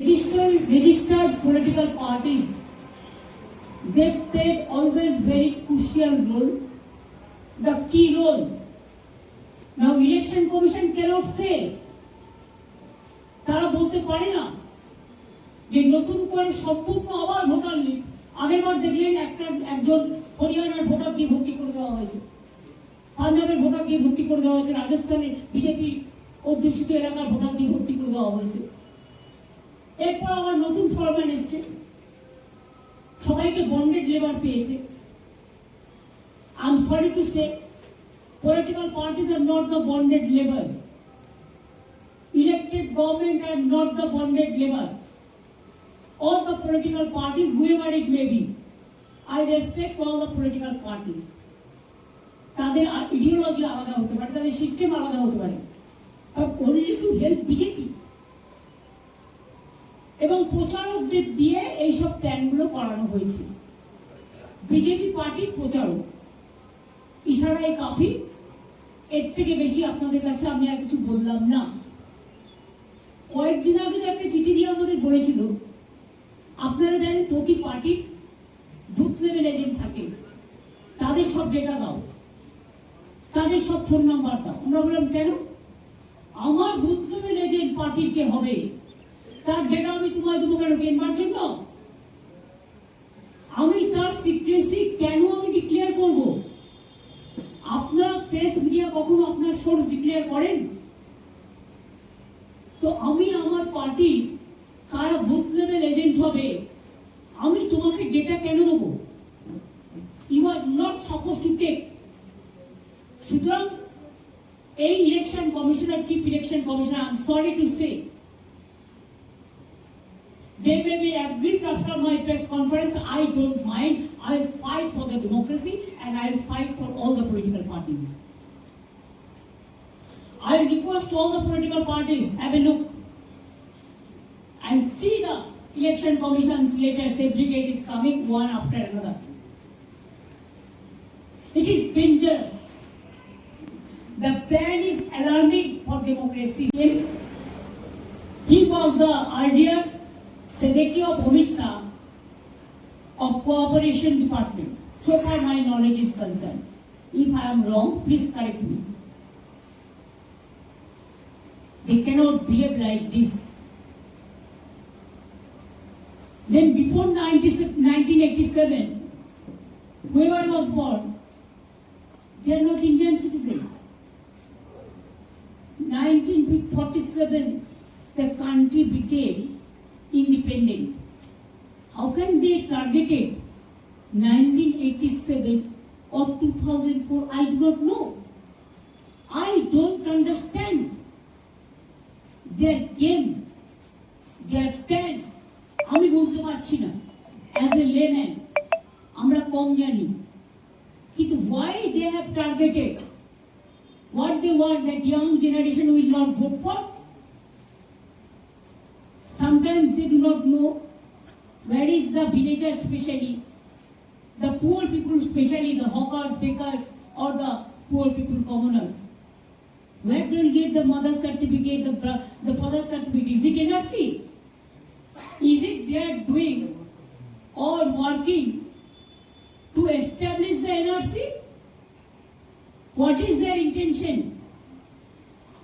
Registered, registered political parties, they played always very crucial role, the key role. Now election commission cannot say, তারা বলতে পারে না যে নতুন করে সম্পূর্ণ আবার ভোটার লিস্ট আগের বার দেখলেন একটা একজন হরিয়ানার ভোটার দিয়ে ভর্তি করে দেওয়া হয়েছে। পাঞ্জাবের ভোটার দিয়ে ভর্তি করে দেওয়া হয়েছে। রাজস্থানের বিজেপি অধ্যুষিত এলাকার ভোটার দিয়ে ভর্তি করে দেওয়া হয়েছে। এরপর আমার নতুন ফরম্যান এসছে। সবাইকে বন্ডেড লেবার পেয়েছে। I sorry to say political parties are not the bonded labour elected government are not the bonded labour all the political parties however it I respect all the political parties তাদের ideology আলাদা হতে পারে, তাদের system আলাদা হতে পারে। আর only to help BJP এবং প্রচারকদের দিয়ে এইসব প্ল্যানগুলো করানো হয়েছে। বিজেপি পার্টির প্রচারক, ইশারায় কাফি, এর থেকে বেশি আপনাদের কাছে আমি আর কিছু বললাম না। কয়েকদিন আগে একটা চিঠি দিয়ে আমাদের বলেছিল, আপনারা জানেন প্রতি পার্টির বুথ লেভেল এজেন্ট থাকে, তাদের সব ডেটা দাও, তাদের সব ফোন নাম্বার দাও। আমরা বললাম, কেন? আমার বুথ লেভেল এজেন্ট পার্টির কে হবে? তার ডেটা আমি তোমায় দেবো কেন? কেনবার জন্য? আমি তার সিক্রেসি কেন আমি ডিক্লেয়ার করব? আপনার প্রেস মিডিয়া কখনো আপনার সোর্স ডিক্লেয়ার করেন? তো আমি আমার পার্টি কারা বুথ লেভেল এজেন্ট হবে, আমি তোমাকে ডেটা কেন দেবো? You are not suppose to take সুতরাং এই election commissioner chief election commissioner I am sorry to say They may be aggrieved after my press conference. I don't mind. I'll fight for the democracy and I'll fight for all the political parties. I request all the political parties have a look and see the election commission's latest every is coming one after another. It is dangerous. The plan is alarming for democracy. He was the earlier Of Odisha of Cooperation Department. So far my knowledge is concerned. If I am wrong, please correct me. They cannot behave like this. Then before 90 1987, whoever was born, they are not Indian citizen. 1947, the country became independent. How can they target it 1987 or 2004? I do not know. I don't understand their game, their stand. আমি বুঝতে পারছি না as a layman আমরা কম জানি কিন্তু why they have targeted what they want that young generation will not vote for Sometimes they do not know where is the villager especially, the poor people especially, the hawkers, bakers or the poor people commoners. Where they will get the mother certificate, the, the father certificate? Is it NRC? Is it they are doing or working to establish the NRC? What is their intention?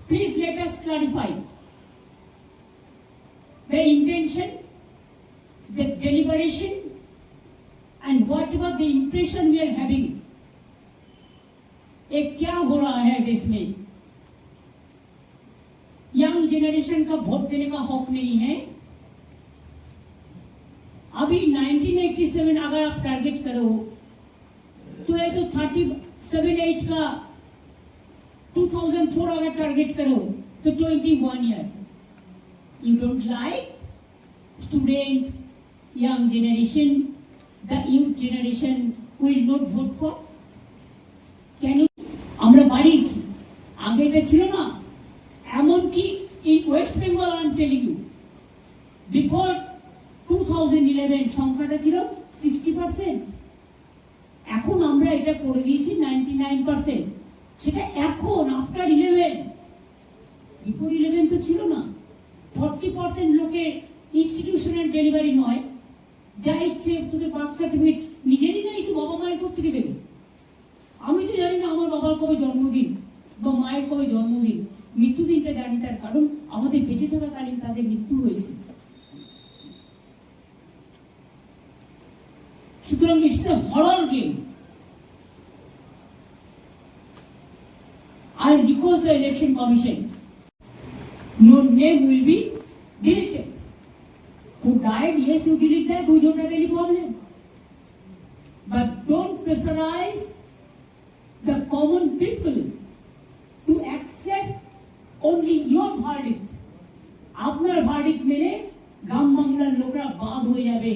Please let us clarify the intention, the deliberation, and whatever the impression we are having. ये क्या हो रहा है देश में young generation का vote देने का हक नहीं है अभी 1987 अगर आप टारगेट करो तो ये तो 37 8 का 2004 अगर टारगेट करो तो 21 year you don't like student, young generation, the youth generation will not vote for? কেন আমরা বাড়িয়েছি আগে এটা ছিল না। এমনকি in West Bengal I am telling you before two thousand eleven সংখ্যাটা ছিল সিক্সটি পার্সেন্ট এখন আমরা এটা করে দিয়েছি নাইনটি নাইন পার্সেন্ট সেটা এখন আফটার ইলেভেন বিফোর ইলেভেন তো ছিল না। ফর্টি পার্সেন্ট লোকের অন ডেলিভারি নয়। যা ইচ্ছে তোকে বার্থ সার্টিফিকেট নিজেরই নাই তো বাবা মায়ের কোথা থেকে দেবে? আমি তো জানি না আমার বাবার কবে জন্মদিন বা মায়ের কবে জন্মদিন। মৃত্যুদিনটা জানি তার কারণ আমাদের বেঁচে থাকাকালীন তাদের মৃত্যু হয়েছে। সুতরাং it's a horror game I request the election commission, no name will be deleted. Who died, yes, you delete that, we don't have any problem. But don't pressurize the common people to accept only your verdict. আপনার verdict মেনে গ্রাম বাংলার লোকরা বাদ হয়ে যাবে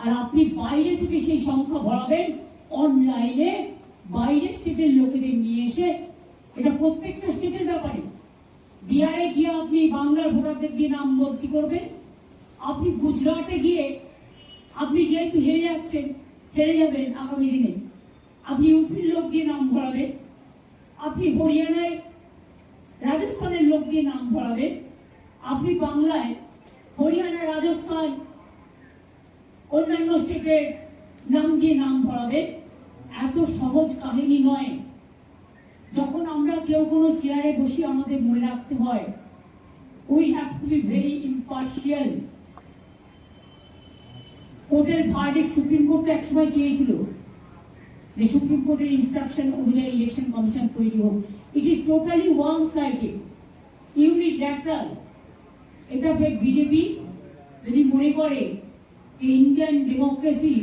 আর আপনি বাইরে থেকে সেই সংখ্যা ভরাবেন অনলাইনে বাইরে স্টেটের লোকেদের নিয়ে এসে এটা প্রত্যেকটা স্টেটের ব্যাপারে বিহারে গিয়ে আপনি বাংলার ভোটারদের গিয়ে নাম ভর্তি করবেন। আপনি গুজরাটে গিয়ে আপনি যেহেতু হেরে যাচ্ছেন, হেরে যাবেন আগামী দিনে। আপনি ইউপির লোক দিয়ে নাম ভরাবেন। আপনি হরিয়ানায়, রাজস্থানের লোক দিয়ে নাম ভরাবেন। আপনি বাংলায় হরিয়ানা রাজস্থান, অন্যান্য স্টেটের নাম দিয়ে নাম ভরাবেন। এত সহজ কাহিনী নয়। যখন আমরা কেউ কোনো চেয়ারে বসি আমাদের মনে রাখতে হয় we have to be very impartial কোর্টের ভার্ডিক সুপ্রিম কোর্ট তো একসময় চেয়েছিল যে সুপ্রিম কোর্টের ইনস্ট্রাকশন অনুযায়ী ইলেকশন কমিশন তৈরি হোক। It is totally one sided unilateral এটা বিজেপি যদি মনে করে যে Indian democracy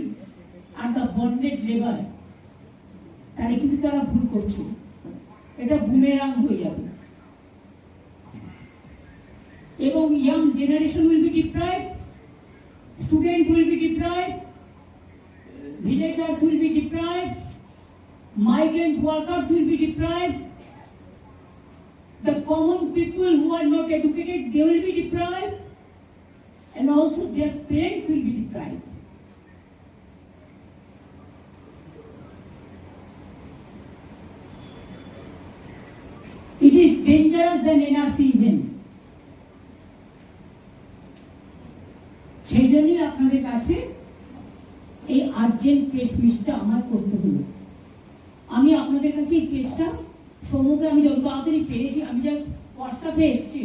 are the bonded labour তাহলে কিন্তু তারা ভুল করছে। এটা বুমেরাং হয়ে যাবে এবং young generation will be deprive student will be deprive villagers will be deprived, migrant workers will be deprived, the common people who are not educated, they will be deprived, and also their parents will be deprived. It is dangerous than NRC even. সেই জন্যই আপনাদের কাছে এই urgent press মিটটা আমার করতে হলো আমি আপনাদের কাছে এই পেজটা সমুদ্রে আমি যত তাড়াতাড়ি পেয়েছি, আমি জাস্ট হোয়াটসঅ্যাপে এসছি।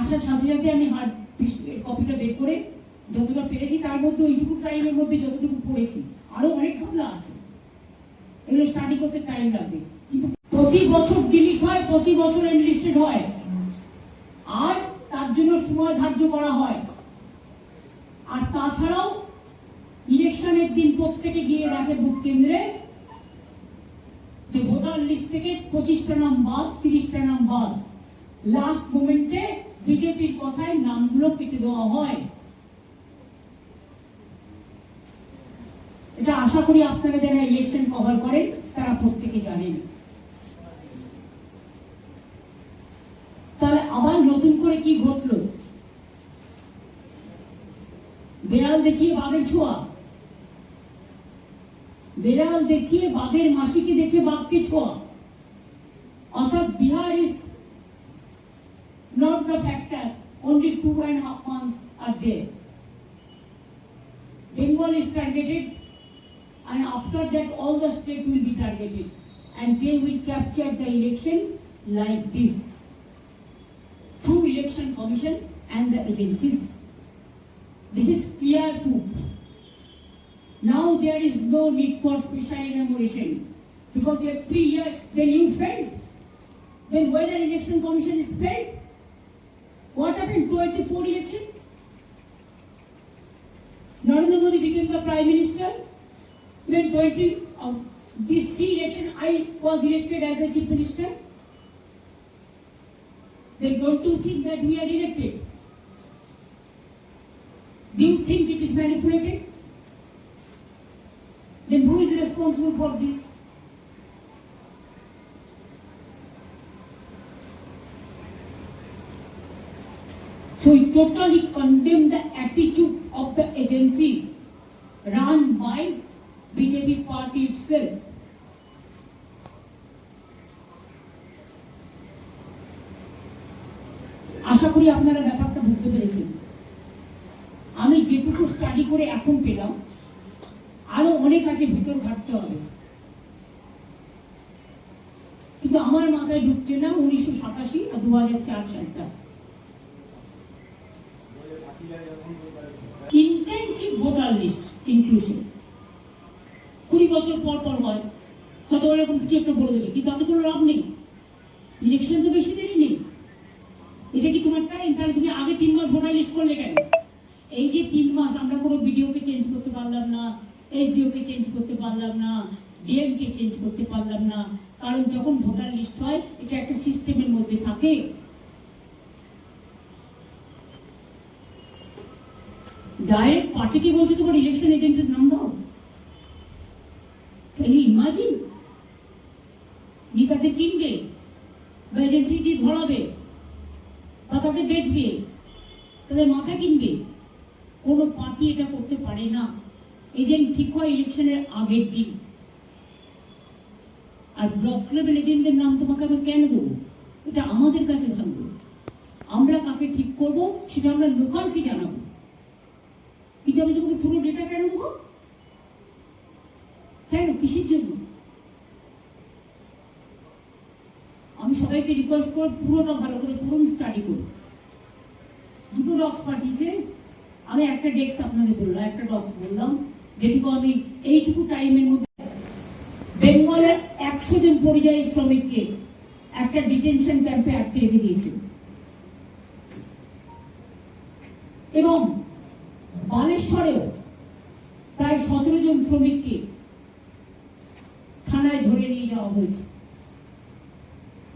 আসার সাথে সাথে আমি হার্ড কপিটা বের করে যতটা পেরেছি, তার মধ্যে ওইটুকু টাইমের মধ্যে যতটুকু পড়েছি। আরও অনেক ঘটনা আছে। এগুলো স্টাডি করতে টাইম লাগবে। কিন্তু প্রতি বছর ডিলিট হয়, প্রতি বছর এনলিস্টেড হয়। আর তার জন্য সময় ধার্য করা হয়। আর তাছাড়াও ইলেকশনের দিন প্রত্যেকে গিয়ে দেখে বুথ কেন্দ্রে যে ভোটার লিস্ট থেকে পঁচিশটা নাম বাদ তিরিশটা নাম বাদ লাস্ট মোমেন্টে বিজেপির কথায় নামগুলো কেটে দেওয়া হয়। এটা আশা করি আপনারা যারা ইলেকশন কভার করেন, তারা প্রত্যেকে জানেন। তাহলে আবার নতুন করে কি ঘটলো বেড়াল দেখিয়ে বাঘের ছোঁয়া বেড়াল দেখিয়ে বাঘের মাসিকে দেখে বাঘকে ছোঁয়া অর্থাৎ Bihar is not the factor, only two and a half months are there. Bengal is targeted and after that all the state will be targeted and they will capture the election like this commission and the agencies. This is clear proof. Now there is no need for special enumeration because every year then you failed. Then whether election commission is failed, what happened 24 election? Narendra Modi became the prime minister. When 20 uh, this election, I was elected as a chief minister. Then don't you think that we are elected? Do you think it is manipulated? Then who is responsible for this? So we totally condemn the attitude of the agency run by BJP party itself. আশা করি আপনারা ব্যাপারটা বুঝতে পেরেছেন। আমি যেটুকু study করে এখন পেলাম, আরও অনেক আছে ভিতর ঘাটতে হবে। কিন্তু আমার মাথায় ঢুকছে না উনিশশো সাতাশি আর দু হাজার চার সালটা। ইন্টেন্সিভ ভোটার লিস্ট ইনক্লুশন কুড়ি বছর পর পর হয়। হয়তো ওরকম কিছু একটা বলে দেবে, কিন্তু তাতে কোনো লাভ নেই। ইলেকশন তো বেশি দেরি নেই এটা কি তোমার টাইম তাহলে তুমি আগে তিন মাস ভোটার লিস্ট করলে কেন? এই যে তিন মাস আমরা কোনো বিডিওকে চেঞ্জ করতে পারলাম না এসডিওকে চেঞ্জ করতে পারলাম না ডিএমকে চেঞ্জ করতে পারলাম না। কারণ যখন ভোটার লিস্ট হয়, এটা একটা সিস্টেমের মধ্যে থাকে। ডাইরেক্ট পার্টিকে বলছে তোমার ইলেকশন এজেন্টের নাম দাও ক্যান ইউ ইমাজিন নি তাকে কিনবে, বা এজেন্সি দিয়ে ধরাবে? তাকে বেচবে। তাদের মাথা কিনবে। কোনো পার্টি এটা করতে পারে না। এজেন্ট ঠিক হয় ইলেকশনের আগের দিন। আর ব্লক লেভেল এজেন্টদের নাম তোমাকে আমি কেন দেবো? এটা আমাদের কাছে থাকবে আমরা কাকে ঠিক করব, সেটা আমরা লোকালকে জানাব। কিন্তু আমি তোমাকে পুরো ডেটা কেন দেবো? তাই না? কিসের জন্য আমি সবাইকে রিকোয়েস্ট করব পুরোটা ভালো করে পুরো স্টাডি করুন দুটো ডক্স পাঠিয়েছে। আমি একটা ডেস্ক আপনাদের বললাম, একটা ডক্স বললাম, যেটুকু আমি এইটুকু টাইমের মধ্যে বেঙ্গলের একশো জন পরিযায়ী শ্রমিককে একটা ডিটেনশন ক্যাম্পে আটকে রেখে দিয়েছে। এবং বালেশ্বরেও প্রায় সতেরো জন শ্রমিককে থানায় ধরে নিয়ে যাওয়া হয়েছে।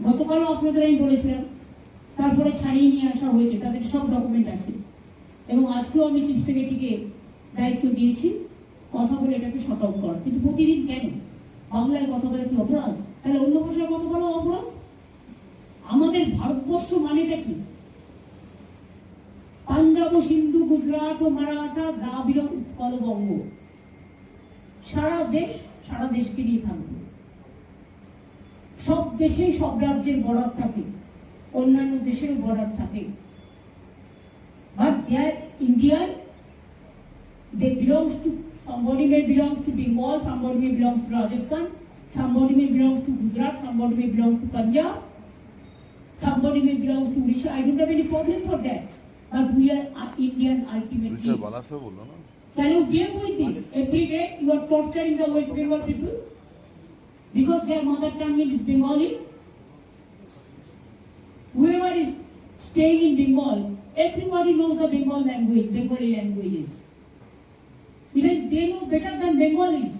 গতকালও আপনাদের আমি বলেছিলাম, তারপরে ছাড়িয়ে নিয়ে আসা হয়েছে, তাদের সব ডকুমেন্ট আছে। এবং আজকেও আমি চিফ সেক্রেটারিকে দায়িত্ব দিয়েছি, কথা বলে এটাকে সতর্ক কর কিন্তু প্রতিদিন কেন? বাংলায় কথা বলে কি অপরাধ? তাহলে অন্য ভাষায় কথা বলা অপরাধ? আমাদের ভারতবর্ষ মানেটা কি? পাঞ্জাব ও সিন্ধু, গুজরাট ও মারাঠা, দ্রাবিড় উৎকল বঙ্গ সারা দেশ, সারা দেশকে নিয়ে থাকবে। সব দেশেই সব রাজ্যের বর্ডার থাকে অন্যান্য দেশেরও বর্ডার থাকে but they're Indian they belongs to somebody may belongs to Bengal, somebody may belongs to Rajasthan, somebody may belongs to Gujarat, somebody may belongs to Punjab, somebody may belongs to Odisha. I don't have any problem for that. But we are uh, Indian ultimately. Can you bear with this? Every day you are torturing the West Bengal people because their mother tongue is Bengali. Whoever is staying in Bengal, everybody knows the Bengal language, Bengali languages. Even they know better than Bengalis.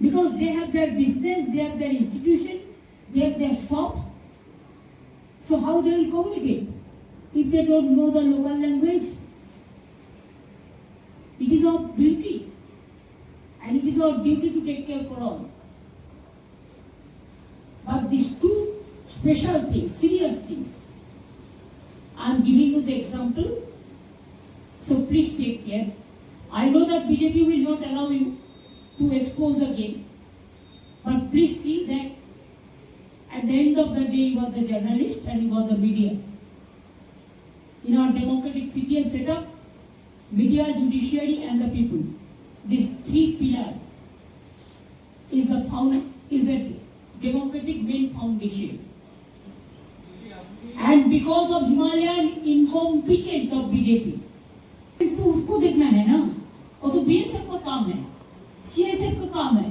Because they have their business, they have their institution, they have their shops. So how they will communicate if they don't know the local language? It is our duty. And it is our duty to take care for all. But these two special things, serious things, I am giving you the example. So please take care. I know that BJP will not allow you to expose again. But please see that at the end of the day you are the journalist and you are the media. In our democratic city and setup, media, judiciary, and the people. These three pillar is the found is a democratic main foundation. And because of Himalayan incompetent of BJP, तो उसको देखना है ना? वो तो BSF का काम है सीएसएफ का काम है।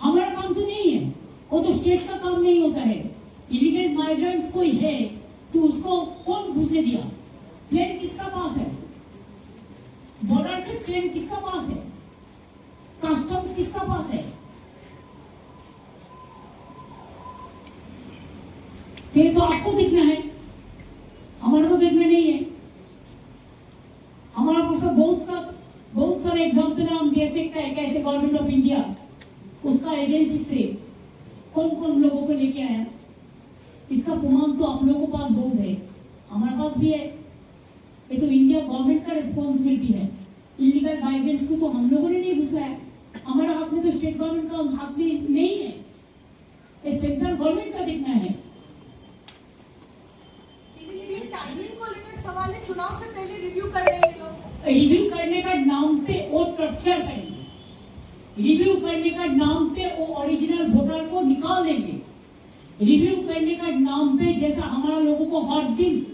हमारा काम तो नहीं है वो तो स्टेट का काम नहीं होता है। इलीगल माइग्रेंट्स कोई है तो उसको कौन घुसने दिया? प्लेन किसका पास है? बॉर्डर पे प्लेन किसका पास है? कस्टम्स किसका पास है ये तो आपको देखना है हमारा तो देखना नहीं है हमारा पास बहुत सा बहुत सारे एग्ज़ाम्पल हम दे सकते हैं कैसे गवर्नमेंट ऑफ़ इंडिया उसका एजेंसी से कौन कौन लोगों को लेके आया इसका प्रमाण तो आप लोगों के पास बहुत है हमारे पास भी है ये तो इंडिया गवर्नमेंट का रिस्पॉन्सिबिलिटी है इलीगल माइग्रेंट्स को तो हम लोगों ने नहीं घुसाया स्टेट गवर्नमेंट का हाथ में नहीं है। ये सेंट्रल गवर्नमेंट का देखना है। लेकिन ये टाइमिंग को लेकर सवाल चुनाव चुनाव से पहले रिव्यू कर रहे ये लोग रिव्यू करने का नाम पे वो टर्चर करेंगे। रिव्यू करने का नाम पे वो ओरिजिनल वोटर को निकाल देंगे। रिव्यू करने का नाम पे जैसा हमारा लोगों को हर दिन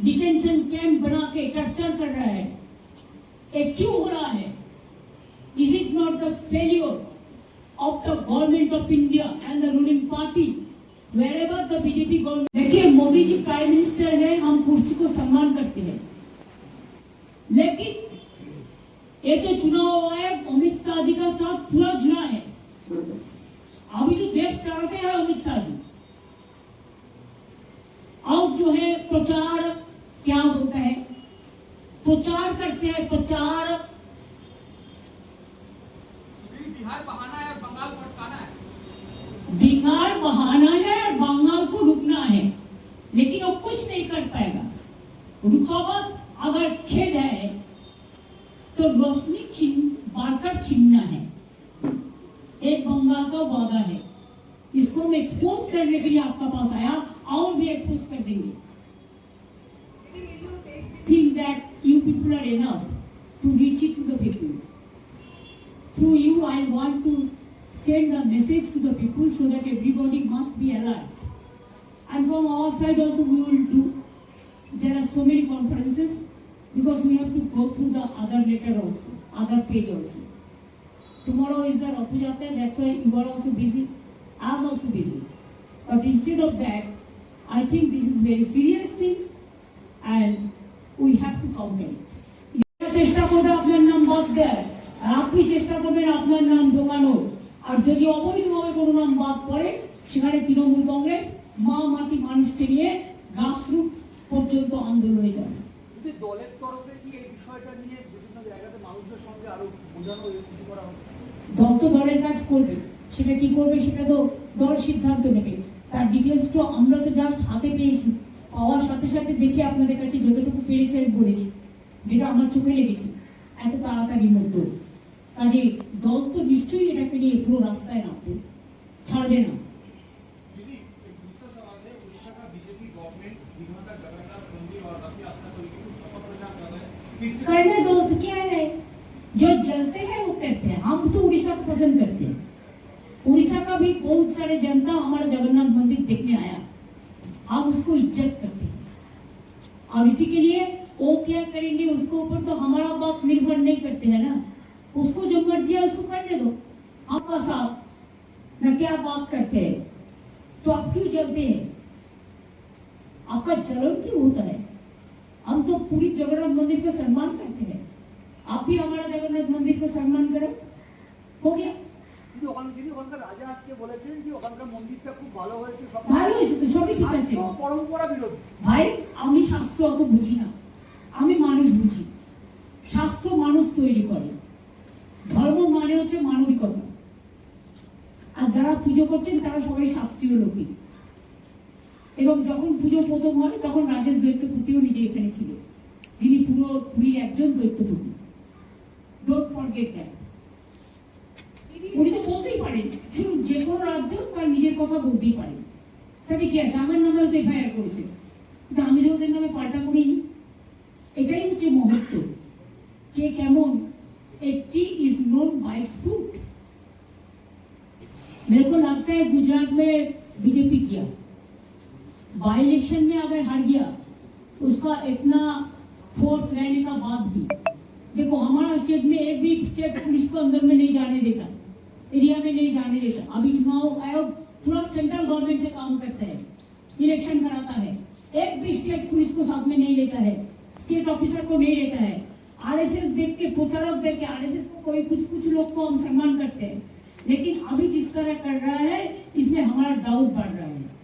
डिटेंशन कैंप बना के टर्चर कर रहा है। ये क्यों हो रहा है? Is it not the failure of the government of India and the ruling party? Wherever the BJP government देखिए, मोदी जी प्राइम मिनिस्टर है, हम कुर्सी को सम्मान करते हैं। लेकिन ये तो चुनाव आयोग अमित शाह जी का साथ पूरा जुड़ा है। अभी तो देश चलाते हैं अमित शाह जी। अब जो है, प्रचार क्या होता है? प्रचार करते हैं, प्रचार बिहार बहाना है और बंगाल भटकाना है बिहार बहाना है और बंगाल को रुकना है लेकिन वो कुछ नहीं कर पाएगा रुकावट अगर खेद है तो रोशनी छीन बारकर छीनना है एक बंगाल का वादा है इसको मैं एक्सपोज करने के लिए आपका पास आया, और भी एक्सपोज कर देंगे। Think that you people are enough to reach it to the people through you I want to send a message to the people so that everybody must be alive and from our side also we will do There are so many conferences because we have to go through the other letter also, other page also. Tomorrow is the Rath Yatra, that's why you are also busy. I am also busy. But instead of that, I think this is very serious things and we have to counter it. চেষ্টা করবে আপনার নাম বাদ দেয় আর আপনি চেষ্টা করবেন আপনার নাম ঢোকানোর আর যদি অবৈধভাবে কোনো নাম বাদ পড়ে সেখানে তৃণমূল কংগ্রেস মা মাটি মানুষকে নিয়ে গ্রাসরুট পর্যন্ত আন্দোলনে যাবে যদি দলের তরফে কি এই বিষয়টা নিয়ে বিভিন্ন জায়গাতে মানুষদের সঙ্গে আরও বোঝানো কিছু করা হবে? দল তো দলের কাজ করবে। সেটা কি করবে সেটা তো দল সিদ্ধান্ত নেবে। তার ডিটেলস তো আমরা তো জাস্ট হাতে পেয়েছি। পাওয়ার সাথে সাথে দেখে আপনাদের কাছে যতটুকু পেরেছি আমি বলেছি, যেটা আমার চোখে লেগেছে। এত তাড়াতাড়ির মধ্যে কাজে দল তো নিশ্চয়ই এটাকে নিয়ে পুরো রাস্তায় নামবে। ছাড়বে না। करने दो तो क्या है जो जलते हैं, वो करते हैं। हम तो उड़ीसा को पसंद करते हैं। उड़ीसा का भी बहुत सारे जनता हमारा जगन्नाथ मंदिर देखने आया। हम उसको इज़्ज़त करते हैं। और इसी के लिए वो क्या करेंगे, उसके ऊपर तो हमारा बात निर्भर नहीं करते है ना। उसको जो मर्ज़ी है, उसको करने दो। आपका साहब न क्या बात करते हैं? तो आप क्यों जलते हैं? आपका जलन क्यों होता है? हम तो पूरी जगन्नाथ मंदिर का सम्मान करते हैं आप भी हमारा जगन्नाथ मंदिर को सम्मान करो हो गया কিন্তু ওখানে তিনি ওখানকার রাজা আজকে বলেছেন যে ওখানকার মন্দিরটা খুব ভালো হয়েছে সব ভালো হয়েছে তো সবই ঠিক আছে শাস্ত্র পরম্পরা বিরোধী ভাই আমি শাস্ত্র অত বুঝি না আমি মানুষ বুঝি শাস্ত্র মানুষ তৈরি করে ধর্ম মানে হচ্ছে মানবিকতা আর যারা পুজো করছেন তারা সবাই শাস্ত্রীয় লোকই এবং যখন পুজো প্রথম হয় তখন রাজেশ দৈত্যপতিও নিজে এখানে ছিল যিনি পুরো পুরীর একজন দৈত্যপতি ডোন্ট ফরগেট দ্যাট উনি তো বলতেই পারেন শুনুন যে কোনো রাজ্য তার নিজের কথা বলতেই পারেন তাতে কি আছে আমার নামেও তো এফআইআর করেছে কিন্তু আমি যে ওদের নামে পাল্টা করিনি এটাই হচ্ছে মহত্ব কে কেমন একটি ইজ नोन बाय फ्रूट मेरे को लगता है गुजरात में बीजेपी किया बाई इलेक्शन में अगर हार गया, उसका इतना फोर्स रहने का बात भी। देखो, हमारा स्टेट में एक भी स्टेट पुलिस को अंदर में नहीं जाने देता। एरिया में नहीं जाने देता। अभी चुनाव आयोग पूरा सेंट्रल गवर्नमेंट से काम करता है। इलेक्शन कराता है। एक भी स्टेट पुलिस को साथ में नहीं लेता है। स्टेट ऑफिसर को नहीं लेता है। आरएसएस देख के प्रचारक देख के आरएसएस को कोई कुछ कुछ लोग को हम सम्मान करते हैं। लेकिन अभी जिस तरह कर रहा है, इसमें हमारा डाउट बढ़ रहा है।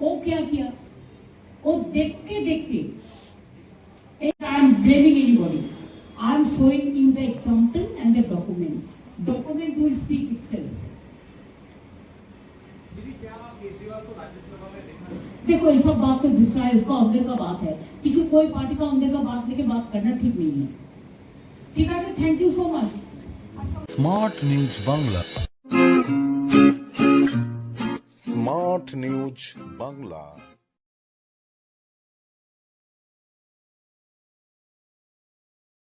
वो क्या किया? वो देख के देख के I am blaming any I am showing you the example and the document document will speak देखो ये सब बात तो दूसरा है उसका अंदर का बात है। किसी कोई पार्टी का अंदर का बात लेके बात करना ठीक नहीं है। ठीक है thank you so much smart news Bangla smart news Bangla